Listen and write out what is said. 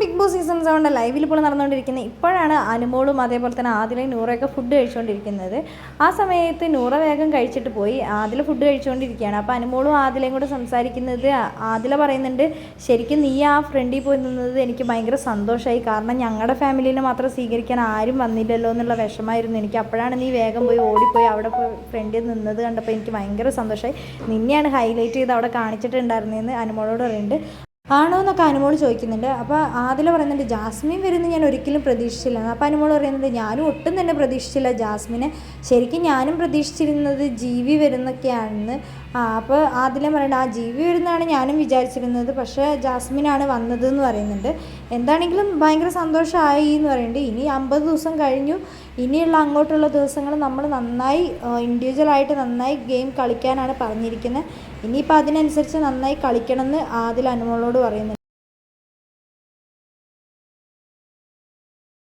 Big boss season സെവന്റെ ലൈവിൽ ഇപ്പോൾ നടന്നുകൊണ്ടിരിക്കുന്നത്. ഇപ്പോഴാണ് അനുമോളും അതേപോലെ തന്നെ ആദിലയും നൂറയൊക്കെ ഫുഡ് കഴിച്ചുകൊണ്ടിരിക്കുന്നത്. ആ സമയത്ത് നൂറ വേഗം കഴിച്ചിട്ട് പോയി. ആദില ഫുഡ് കഴിച്ചുകൊണ്ടിരിക്കുകയാണ്. അപ്പോൾ അനുമോളും ആദിലയും കൂടെ സംസാരിക്കുന്നത് ആദില പറയുന്നുണ്ട് ശരിക്കും നീ ആ ഫ്രണ്ടിൽ പോയി നിന്നത് എനിക്ക് ഭയങ്കര സന്തോഷമായി. കാരണം ഞങ്ങളുടെ ഫാമിലിയിൽ മാത്രം സ്വീകരിക്കാൻ ആരും വന്നില്ലല്ലോ എന്നുള്ള വിഷമായിരുന്നു എനിക്ക്. അപ്പോഴാണ് നീ വേഗം പോയി ഓടിപ്പോയി അവിടെ പോയി ഫ്രണ്ടിൽ നിന്നത് കണ്ടപ്പോൾ എനിക്ക് ഭയങ്കര സന്തോഷമായി. നിന്നെയാണ് ഹൈലൈറ്റ് ചെയ്ത് അവിടെ കാണിച്ചിട്ടുണ്ടായിരുന്നതെന്ന് അനുമോളോട് പറയുന്നുണ്ട്. ആണോ എന്നൊക്കെ അനുമോൾ ചോദിക്കുന്നുണ്ട്. അപ്പോൾ ആദില പറയുന്നുണ്ട് ജാസ്മിൻ വരുന്നത് ഞാൻ ഒരിക്കലും പ്രതീക്ഷിച്ചില്ല. അപ്പോൾ അനുമോൾ പറയുന്നത് ഞാനും ഒട്ടും തന്നെ പ്രതീക്ഷിച്ചില്ല ജാസ്മിനെ. ശരിക്കും ഞാനും പ്രതീക്ഷിച്ചിരുന്നത് ജീവി വരുന്നൊക്കെയാണെന്ന്. അപ്പോൾ ആദില പറയുന്നത് ആ ജീവി വരുന്നതാണ് ഞാനും വിചാരിച്ചിരുന്നത്. പക്ഷേ ജാസ്മിനാണ് വന്നത് എന്ന് പറയുന്നുണ്ട്. എന്താണെങ്കിലും ഭയങ്കര സന്തോഷമായി എന്ന് പറയുന്നുണ്ട്. ഇനി അമ്പത് ദിവസം കഴിഞ്ഞു. ഇനിയുള്ള അങ്ങോട്ടുള്ള ദിവസങ്ങൾ നമ്മൾ നന്നായി ഇൻഡിവിജ്വലായിട്ട് നന്നായി ഗെയിം കളിക്കാനാണ് പറഞ്ഞിരിക്കുന്നത്. ഇനിയിപ്പോൾ അതിനനുസരിച്ച് നന്നായി കളിക്കണം എന്ന് ആദിൽ അനുമോളോട് പറയുന്നുണ്ട്